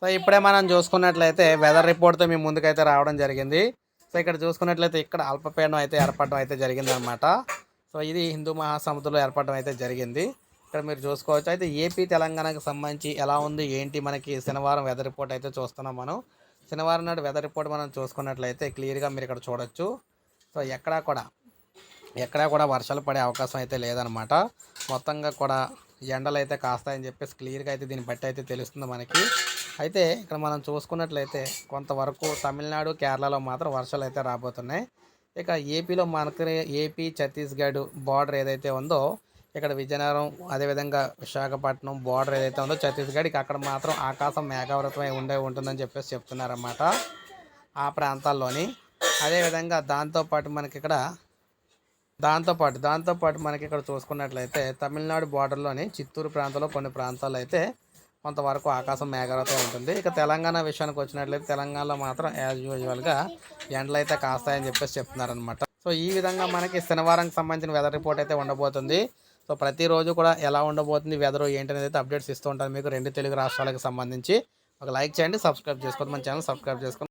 So ఇప్పుడే మనం చూసుకున్నట్లయితే వెదర్ రిపోర్ట్తో మీ ముందుకైతే రావడం జరిగింది. సో ఇక్కడ చూసుకున్నట్లయితే ఇక్కడ అల్పపీడనం అయితే ఏర్పడడం అయితే జరిగిందనమాట సో ఇది హిందూ మహాసముద్రంలో ఏర్పడడం అయితే జరిగింది. ఇక్కడ మీరు చూసుకోవచ్చు. అయితే ఏపీ తెలంగాణకు సంబంధించి ఎలా ఉంది ఏంటి మనకి శనివారం వెదర్ రిపోర్ట్ అయితే చూస్తున్నాం మనం. శనివారం నాడు వెదర్ రిపోర్ట్ మనం చూసుకున్నట్లయితే క్లియర్గా మీరు ఇక్కడ చూడొచ్చు. సో ఎక్కడా కూడా ఎక్కడా కూడా వర్షాలు పడే అవకాశం అయితే లేదనమాట మొత్తంగా కూడా ఎండలు అయితే కాస్తాయని చెప్పేసి క్లియర్గా అయితే దీన్ని బట్టి అయితే తెలుస్తుంది మనకి. అయితే ఇక్కడ మనం చూసుకున్నట్లయితే కొంతవరకు తమిళనాడు కేరళలో మాత్రం వర్షాలు అయితే రాబోతున్నాయి. ఇక ఏపీలో మనకి ఏపీ ఛత్తీస్గఢ్ బార్డర్ ఏదైతే ఉందో ఇక్కడ విజయనగరం అదేవిధంగా విశాఖపట్నం బార్డర్ ఏదైతే ఉందో ఛత్తీస్గఢ్ అక్కడ మాత్రం ఆకాశం మేఘావృతమై ఉండే ఉంటుందని చెప్పేసి చెప్తున్నారన్నమాట ఆ ప్రాంతాల్లోని. అదేవిధంగా దాంతోపాటు మనకి ఇక్కడ దాంతోపాటు దాంతోపాటు మనకి ఇక్కడ చూసుకున్నట్లయితే తమిళనాడు బార్డర్లోని చిత్తూరు ప్రాంతంలో కొన్ని ప్రాంతాలు అయితే కొంతవరకు ఆకాశం మేఘాలతో ఉంటుంది. ఇక తెలంగాణ విషయానికి వచ్చినట్లయితే తెలంగాణలో మాత్రం యాజ్ యూజువల్గా ఎండలు అయితే కాస్తాయని చెప్పేసి చెప్తున్నారనమాట సో ఈ విధంగా మనకి శనివారంకి సంబంధించిన వెదర్ రిపోర్ట్ అయితే ఉండబోతుంది. సో ప్రతిరోజు కూడా ఎలా ఉండబోతుంది వెదర్ ఏంటనేది అయితే అప్డేట్స్ ఇస్తూ ఉంటాను మీకు రెండు తెలుగు రాష్ట్రాలకు సంబంధించి. ఒక లైక్ చేయండి సబ్స్క్రైబ్ చేసుకోండి. మన ఛానల్ సబ్స్క్రైబ్ చేసుకోండి.